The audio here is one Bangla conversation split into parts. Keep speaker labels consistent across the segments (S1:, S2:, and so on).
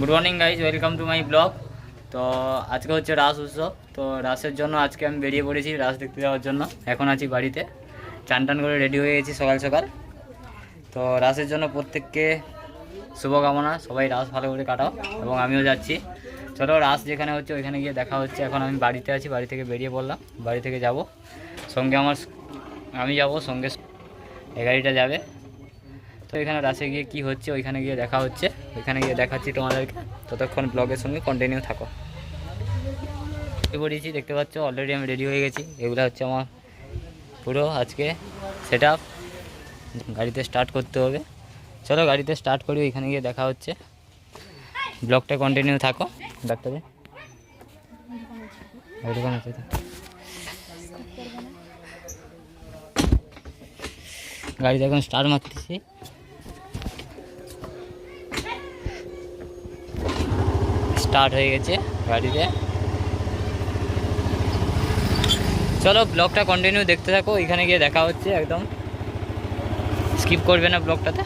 S1: Good morning guys welcome to my blog তো আজকে হচ্ছে রাস উৎসব। তো রাসের জন্য আজকে আমি বেরিয়ে পড়েছি রাস দেখতে যাওয়ার জন্য। এখন আছি বাড়িতে। চান টান করে রেডি হয়ে গেছি সকাল সকাল। তো রাসের জন্য প্রত্যেককে শুভকামনা। সবাই রাস ভালো করে কাটাও এবং আমিও যাচ্ছি। চলো রাস যেখানে হচ্ছে ওইখানে গিয়ে দেখা হচ্ছে। এখন আমি বাড়িতে আছি, বাড়ি থেকে বেরিয়ে পড়লাম। বাড়ি থেকে যাব। সঙ্গে আমার, আমি যাব সঙ্গে। এই গাড়িটা যাবে। তো এখানে রাসে গিয়ে কি হচ্ছে, ওইখানে গিয়ে দেখা হচ্ছে। ওইখানে গিয়ে দেখাচ্ছি তোমাদেরকে। ততক্ষণ ব্লগের সঙ্গে কন্টিনিউ থাকো। পড়েছি, দেখতে পাচ্ছ অলরেডি আমি রেডি হয়ে গেছি। এগুলো হচ্ছে আমার পুরো আজকে সেট গাড়িতে স্টার্ট করতে হবে। চলো গাড়িতে স্টার্ট করি, ওইখানে গিয়ে দেখা হচ্ছে। ব্লগটা কন্টিনিউ থাকো, ডাক্তারে। গাড়িতে এখন স্টার্ট মারতেছি। স্টার্ট হয়ে গেছে গাড়িতে। চলো ব্লগটা কন্টিনিউ দেখতে থাকো, এখানে গিয়ে দেখা হচ্ছে একদম। স্কিপ করবে না ব্লগটাতে।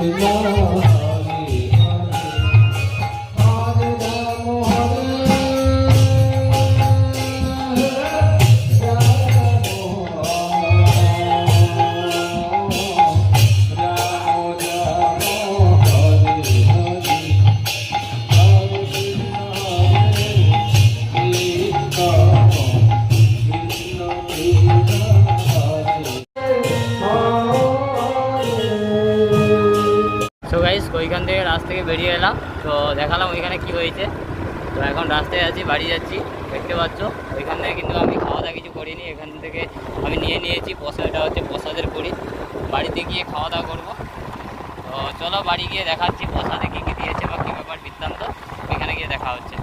S1: সো থেকে বেরিয়ে এলাম। তো দেখালাম ওইখানে কি হয়েছে। তো এখন রাস্তায় আছি, বাড়ি যাচ্ছি, দেখতে পাচ্ছ। ওইখান থেকে কিন্তু আমি খাওয়া দাওয়া কিছু করিনি। এখান থেকে আমি নিয়ে নিয়েছি প্রসাদটা হচ্ছে প্রসাদের করি বাড়িতে গিয়ে খাওয়া দাওয়া করব। তো চলো বাড়ি গিয়ে দেখাচ্ছি প্রসাদে কী কী দিয়েছে বা কী ব্যাপার বৃত্তান্ত। ওইখানে গিয়ে দেখা হচ্ছে।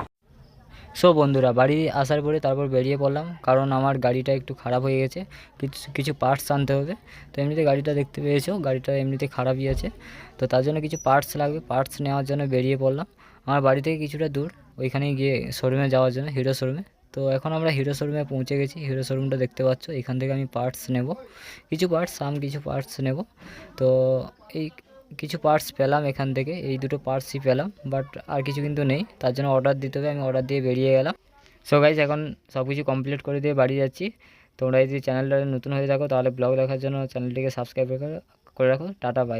S1: সো বন্ধুরা, বাড়ি আসার পরে তারপর বেরিয়ে পড়লাম, কারণ আমার গাড়িটা একটু খারাপ হয়ে গেছে। কিছু কিছু পার্টস আনতে হবে। তো এমনিতে গাড়িটা দেখতে পেয়েছ, গাড়িটা এমনিতে খারাপই আছে। তো তার জন্য কিছু পার্টস লাগবে পার্টস নেওয়ার জন্য বেরিয়ে পড়লাম। আমার বাড়ি থেকে কিছুটা দূর ওইখানে গিয়ে শোরুমে যাওয়ার জন্য হিরো শোরুমে তো এখন আমরা হিরো শোরুমে পৌঁছে গেছি হিরো শোরুমটা দেখতে পাচ্ছ, এখান থেকে আমি পার্টস নেব। কিছু পার্টস আমি কিছু পার্টস নেব। তো এই কিছু পার্টস পেলাম এখান থেকে। এই দুটো পার্টসই পেলাম বাট আর কিছু কিন্তু নেই। তার জন্য অর্ডার দিতে হবে, আমি অর্ডার দিয়ে বেরিয়ে গেলাম। সো গাইজ এখন সব কিছু কমপ্লিট করে দিয়ে বাড়ি যাচ্ছি। তোমরা যদি চ্যানেলটা নতুন হয়ে থাকো, তাহলে ব্লগ দেখার জন্য চ্যানেলটিকে সাবস্ক্রাইব করে রাখো। Tata bye